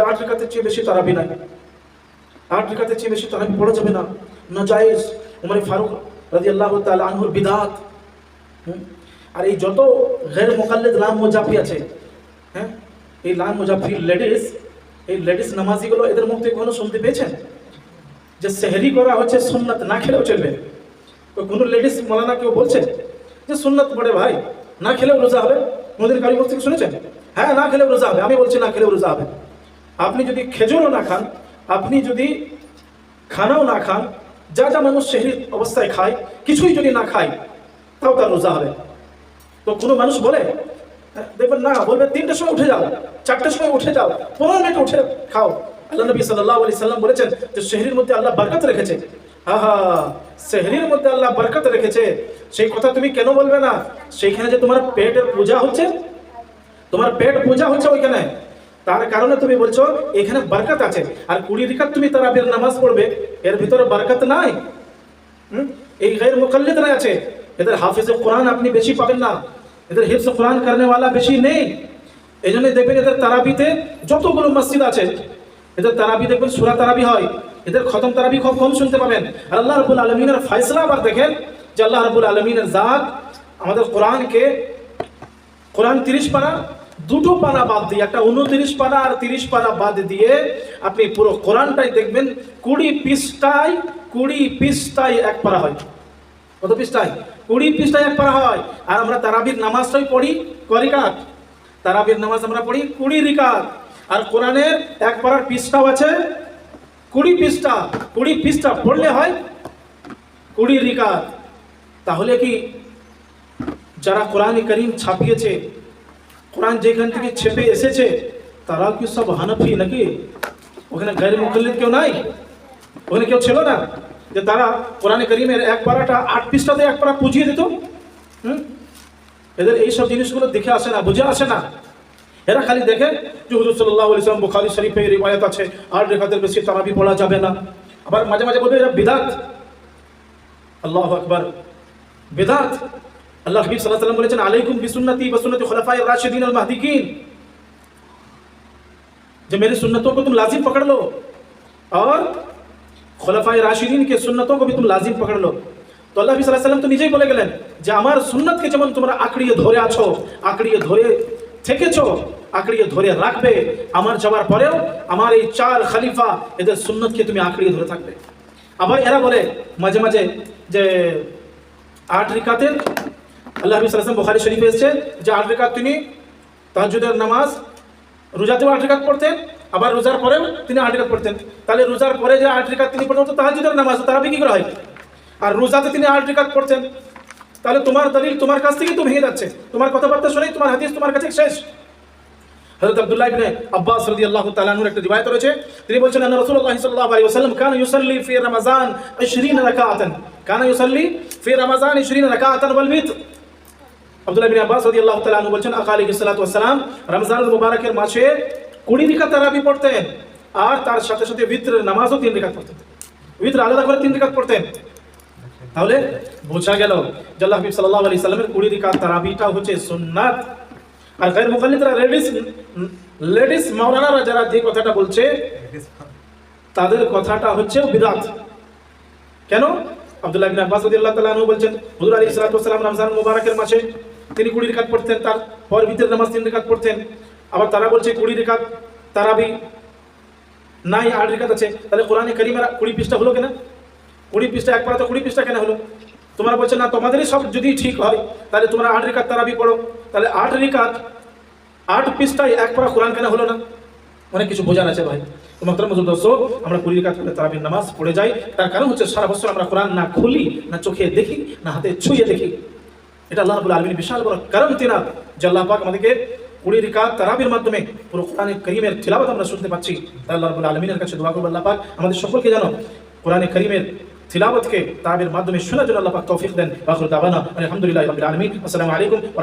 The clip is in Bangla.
যে আট রেখাতের চেয়ে বেশি তারাবি নাই। আট রেখাতের চেয়ে বেশি তারাবি পড়া যাবে না। না জায়েজ উমর ফারুক রাজি আল্লাহ তাল আনহুর বিদাত? আর এই যত গের মোকাল্লেদ লাম মোজাফি আছে হ্যাঁ? এই লাম মোজাফি লেডিস, এই লেডিস নামাজিগুলো এদের মুখ থেকে কোনো শুনতে পেয়েছেন? যে সেহরি করা হচ্ছে সুন্নাত না খেলেও চলবে। তো কোনো লেডিস মলানা কেউ বলছে যে সুন্নাত পড়ে ভাই, না খেলেও রোজা হবে? মোদের কারি থেকে শুনেছেন? হ্যাঁ না খেলেও রোজা হবে। আমি বলছি না খেলেও রোজা হবে। আপনি যদি খেজুরও না খান আপনি যদি খানাও না খান যা যা মানুষ সেহরি অবস্থায় খায় কিছুই যদি না খায় তাও তার রোজা হবে। তো কোনো মানুষ বলে হ্যাঁ, দেখবেন না বলবে তিনটের সময় উঠে যাও চারটের সময় উঠে যাও পনেরো মিনিট উঠে খাও। আল্লাহ নবী সাল্লাহ আলি সাল্লাম বলেছেন যে শহরের মধ্যে আল্লাহ বরকত রেখেছে। আহা শহরের মধ্যে আল্লাহ বরকত রেখেছে। সেই কথা তুমি কেন বলবে না? সেইখানে যে তোমার পেটের পূজা হচ্ছে তোমার পেট পূজা হচ্ছে ওইখানে। তার কারণে তুমি বলছো, এখানে বারকাত আছে। আর কুড়ি রিকাত তুমি তারাবির নামাজ পড়বে। এর ভিতরে বারকাত নাই। এই গের মুখল্লিত আছে। এদের হাফিজ কোরআন আপনি বেশি পাবেন না। এদের হিফজ কোরআন করেনেওয়ালা বেশি নেই। এই জন্য দেখবেন এদের তারাবিতে যতগুলো মসজিদ আছে, এদের তারাবি দেখবেন সুরা তারাবি হয়। এদের খতম তারাবি খুব কম শুনতে পাবেন। আর আল্লাহ রবুল আলমিনের ফয়সলা আবার দেখেন যে আল্লাহ রবুল আলমিনের জাত আমাদের কোরআনকে, কোরআন তিরিশ পারা দুটো পানা বাদ দিয়ে, একটা উনত্রিশ পানা আর তিরিশ পানা বাদ দিয়ে আপনি পুরো কোরআনটাই দেখবেন, কুড়ি পৃষ্ঠায় কুড়ি পৃষ্ঠায় এক পারা হয়। কত পৃষ্ঠায়? কুড়ি পৃষ্ঠায় এক পারা হয়। আর আমরা তারাবির নামাজটাই পড়ি করিকাত তারাবির নামাজ আমরা পড়ি কুড়ি রিকাত। আর কোরআনের এক পারার পৃষ্ঠাও আছে, কুড়ি পৃষ্ঠা। কুড়ি পৃষ্ঠা পড়লে হয় কুড়ি রিকাত। তাহলে কি যারা কোরআন করিম ছাপিয়েছে কোরআন যেখান থেকে ছেপে এসেছে তারা কি সব হানফি নাকি? ওখানে গায়ের মুখল্লিদ কেউ নাই? ওখানে কেউ ছিল না? যে তারা কোরআন করিমের এক পারাটা আট পৃষ্ঠাতে এক পারা পুজিয়ে দিত? হুম? এদের এইসব জিনিসগুলো দেখে আসে না, বুঝে আসে না। এরা খালি দেখে যে হুজুর সাল্লাহ ইসলাম বুখারি শরীফে রিবায়ত আছে আর রেখাদের বেশি তারাবি পড়া যাবে না। আবার মাঝে মাঝে বলবে, এরা বিদাত। আল্লাহ আকবার। বেদাত। আল্লাহ হাবিব সাল্লাল্লাহু আলাইহি ওয়াসাল্লাম বলেছেন আলাইকুম বিসুন্নতি ওয়া সুন্নতি খুলাফায়ে রাশিদিন আল মাহদিকিন যে मेरी सुन्नतों को तुम लाजिम पकड़ लो और খোলাফায়ে রাশিদিন কে সুন্নতों को भी तुम लाजिम पकड़ लो তো আল্লাহ হাবিব সাল্লাল্লাহু আলাইহি ওয়াসাল্লাম তো নিজেই বলে গেলেন যে আমার সুন্নতকে যেমন তোমরা আঁকড়িয়ে ধরে আছো আঁকড়িয়ে ধরে থেকেছো আঁকড়িয়ে ধরে রাখবে আমার যাওয়ার পরেও আমার এই চার খলিফা এদের সুন্নতকে তুমি আঁকড়িয়ে ধরে থাকবে আবার এরা বলে মাঝে মাঝে যে আট রিকাতের আল্লাহ হাবিব সাল্লাম বুখারী শরীফে এসেছে যে আট রিকাত তিনি তাহাজ্জুদের নামাজ রোজাতেও আট রিকাত পড়তেন, আবার রোজার পরেও তিনি আট রিকাত পড়তেন। তাহলে রোজার পরে যে আট রিকাত তিনি পড়তেন তো তাহাজ্জুদের নামাজ তারা কি করে হয়। আর রোজাতে তিনি আট রিকাত পড়তেন। তাহলে তোমার দলিল তোমার কাছ থেকেই তো ভেঙে যাচ্ছে। তোমার কথাবার্তা শুনেই তোমার হাদিস তোমার কাছে শেষ। হযরত আব্দুল্লাহ ইবনে আব্বাস রাদিয়াল্লাহু তাআলা আনহুর একটা রিওয়ায়াত রয়েছে। তিনি বলছেন, আন্না রাসূলুল্লাহ সাল্লাল্লাহু আলাইহি ওয়াসাল্লাম কানা ইউসাল্লি ফি রমাযান 20 রাকাতান কানা ইউসাল্লি ফি রমাযান 20 রাকাতান ওয়াল বিত আব্দুল্লাহ ইবনে আব্বাস তাআলা আনহু বলছেন আকা আলাইহিস সালাতু ওয়াসসালাম রমজানুল মুবারকের মাসে 20 রিকাত তারাবি পড়তেন আর তার সাথে সাথে বিত্রের নামাজও 3 রিকাত পড়তেন। বিত্র আলাদা করে 3 রিকাত পড়তেন। তাহলে বোঝা গেল যে আল্লাহ হাবিব সাল্লাল্লাহু আলাইহি সাল্লামের 20 রিকাত তারাবিটা হচ্ছে সুন্নাত। আর গায়ের মুখাল্লিদরা লেডিস লেডিস মাওলানারা যারা যে কথাটা বলছে, তাদের কথাটা হচ্ছে বিদাত। কেন? আব্দুল্লাহ ইবনে আব্বাস রাদিয়াল্লাহু তাআলা বলছেন, হুজুর আলাইহিস সালাতু ওয়াসালাম রমজান মুবারকের মাসে তিনি 20 রাকাত পড়তেন, তার পর ভিতরে নামাজ 3 রাকাত পড়তেন। আবার তারা বলছে 20 রাকাত তারাবি নাই 8 রাকাত আছে। তাহলে কোরআনে কারীমের 20 পৃষ্ঠা হলো কেন? 20 পৃষ্ঠা, এক পারা তো 20 পৃষ্ঠা কেন হলো? তোমরা বলছো, না, তোমাদেরই সব যদি ঠিক হয়, তাহলে তোমরা 8 রাকাত তারাবি পড়ো। তাহলে 8 রাকাত আট পৃষ্ঠায় এক পারা কোরআন কেন হলো না? অনেক কিছু বোঝার আছে ভাই। তো মহতরম মজুদ দর্শক আমরা কুড়ি রিকাত করে তারাবির নামাজ পড়ে যাই। তার কারণ হচ্ছে সারা বছর আমরা কোরআন না খুলি, না চোখে দেখি, না হাতে ছুঁয়ে দেখি। এটা আল্লাহ আলমিন বিশাল বড় কারণ তিনা যে আল্লাহ পাক আমাদেরকে কুড়ি রিকা তারাবির মাধ্যমে পুরো কোরআনে করিমের থিলাবত আমরা শুনতে পাচ্ছি। তাই আল্লাহ রাব্বুল আলমিনের কাছে দোয়া করব, আল্লাহ পাক আমাদের সকলকে জানো কোরআনে করিমের থিলাবতকে তারাবির মাধ্যমে শোনার জন্য আল্লাহ পাক তৌফিক দেন। বাকুর দাবানা আলহামদুলিল্লাহ আলামিন। আসসালামু আলাইকুম ওয়া